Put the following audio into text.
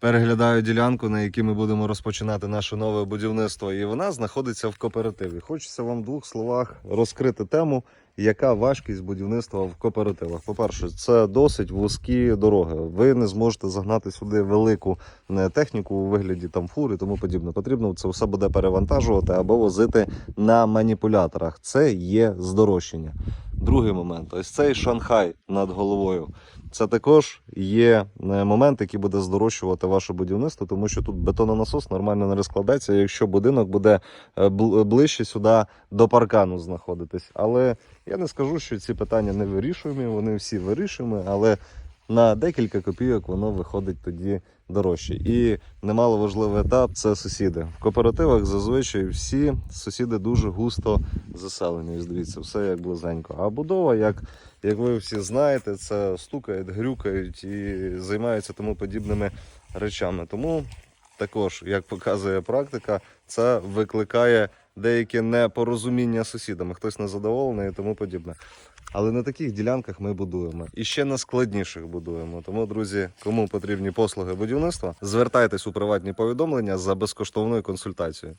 Переглядаю ділянку, на якій ми будемо розпочинати наше нове будівництво, і вона знаходиться в кооперативі. Хочеться вам в двох словах розкрити тему, яка важкість будівництва в кооперативах. По-перше, це досить вузькі дороги. Ви не зможете загнати сюди велику е, техніку у вигляді там фур і тому подібне. Потрібно це все буде перевантажувати або возити на маніпуляторах. Це є здорожчання. Другий момент ось цей Шанхай над головою. Це також є е, момент, який буде здорожчувати ваше будівництво, тому що тут бетононасос нормально не розкладеться, якщо будинок буде е, ближче сюди до паркану знаходитись. Але я не скажу, що ці питання не вирішуємо, вони всі вирішуємо, але на декілька копійок воно виходить тоді дорожче. І немало важливий етап це сусіди. В кооперативах зазвичай всі сусіди дуже густо заселені. Ось Дивіться, все як близенько. А будова, як, як ви всі знаєте, це стукають, грюкають і займаються тому подібними речами. Тому також, як показує практика, це викликає деяке непорозуміння з сусідами, хтось незадоволений і тому подібне. Але на таких ділянках ми будуємо і ще на складніших будуємо. Тому, друзі, кому потрібні послуги будівництва, звертайтесь у приватні повідомлення за безкоштовною консультацією.